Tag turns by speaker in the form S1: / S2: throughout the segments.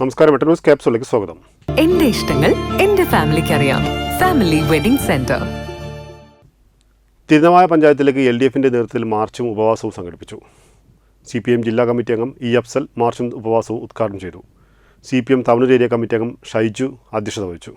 S1: നമസ്കാരം എട്ട് ന്യൂസ് ക്യാപ്സുലേക്ക് സ്വാഗതം.
S2: എന്റെ ഇഷ്ടങ്ങൾ എന്റെ ഫാമിലിക്ക് അറിയാം ഫാമിലി വെഡിംഗ് സെന്റർ.
S1: തിരുനവായ പഞ്ചായത്തിലേക്ക് എൽ ഡി എഫിന്റെ നേതൃത്വത്തിൽ മാർച്ചും ഉപവാസവും സംഘടിപ്പിച്ചു. സി പി എം ജില്ലാ കമ്മിറ്റി അംഗം ഇ അഫ്സൽ മാർച്ചും ഉപവാസവും ഉദ്ഘാടനം ചെയ്തു. C P M Thavanur area committee അംഗം ഷൈജു അധ്യക്ഷത വഹിച്ചു.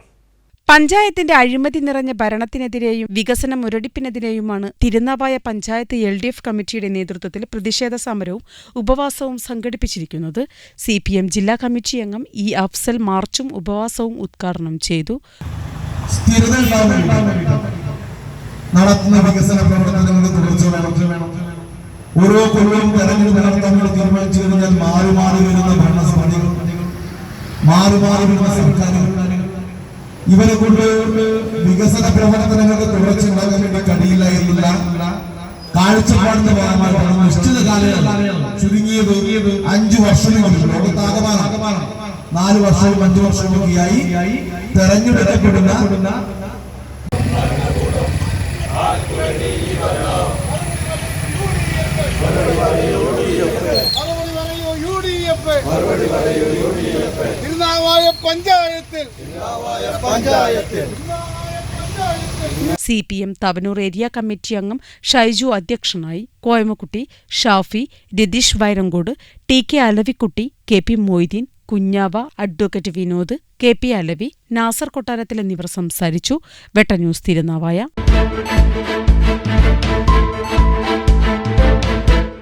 S3: പഞ്ചായത്തിന്റെ അഴിമതി നിറഞ്ഞ ഭരണത്തിനെതിരെയും വികസന മുരടിപ്പിനെതിരെയുമാണ് Thirunavaya panchayat L D F കമ്മിറ്റിയുടെ നേതൃത്വത്തിൽ പ്രതിഷേധ സമരവും ഉപവാസവും സംഘടിപ്പിച്ചിരിക്കുന്നത്. സി പി എം ജില്ലാ കമ്മിറ്റി അംഗം ഇ അഫ്സൽ മാർച്ചും ഉപവാസവും ഉദ്ഘാടനം ചെയ്തു.
S4: നടത്തുന്ന വികസന പ്രവർത്തനങ്ങളുടെ തുടർച്ച വേണം ഓരോ കൊല്ലവും തെരഞ്ഞെടുപ്പ് നടത്താൻ തീരുമാനിച്ചു കഴിഞ്ഞാൽ മാറി മാറി വരുന്ന ഭരണസമിതികൾ മാറി മാറി വരുന്ന സർക്കാരുകൾ. ഇവരെ കൊണ്ട് വികസന പ്രവർത്തനങ്ങൾക്ക് തുടർച്ച ഉണ്ടാകാൻ വേണ്ടി കഴിയില്ല എന്നുള്ള കാഴ്ചപ്പാടിന്റെ ഭാഗമായിട്ടാണ് നിശ്ചിത കാലയളവ് ചുരുങ്ങിയത് അഞ്ചു വർഷം നാല് വർഷവും അഞ്ചു വർഷവും ഒക്കെയായി തെരഞ്ഞെടുക്കപ്പെടുന്ന
S5: മറുപടി പറയൂ യു ഡി എഫ്. പഞ്ചായത്തിൽ. പഞ്ചായത്തിൽ.
S3: C P M Thavanur area committee അംഗം ഷൈജു അധ്യക്ഷനായി Koyamakkutty Shafi Ratheesh Vairankode T K Alavikutty K P Moideen Kunhava advocate Vinod K P Alavi Nasar Kottarathil എന്നിവർ സംസാരിച്ചു. വെട്ട ന്യൂസ് തിരുനാവായ.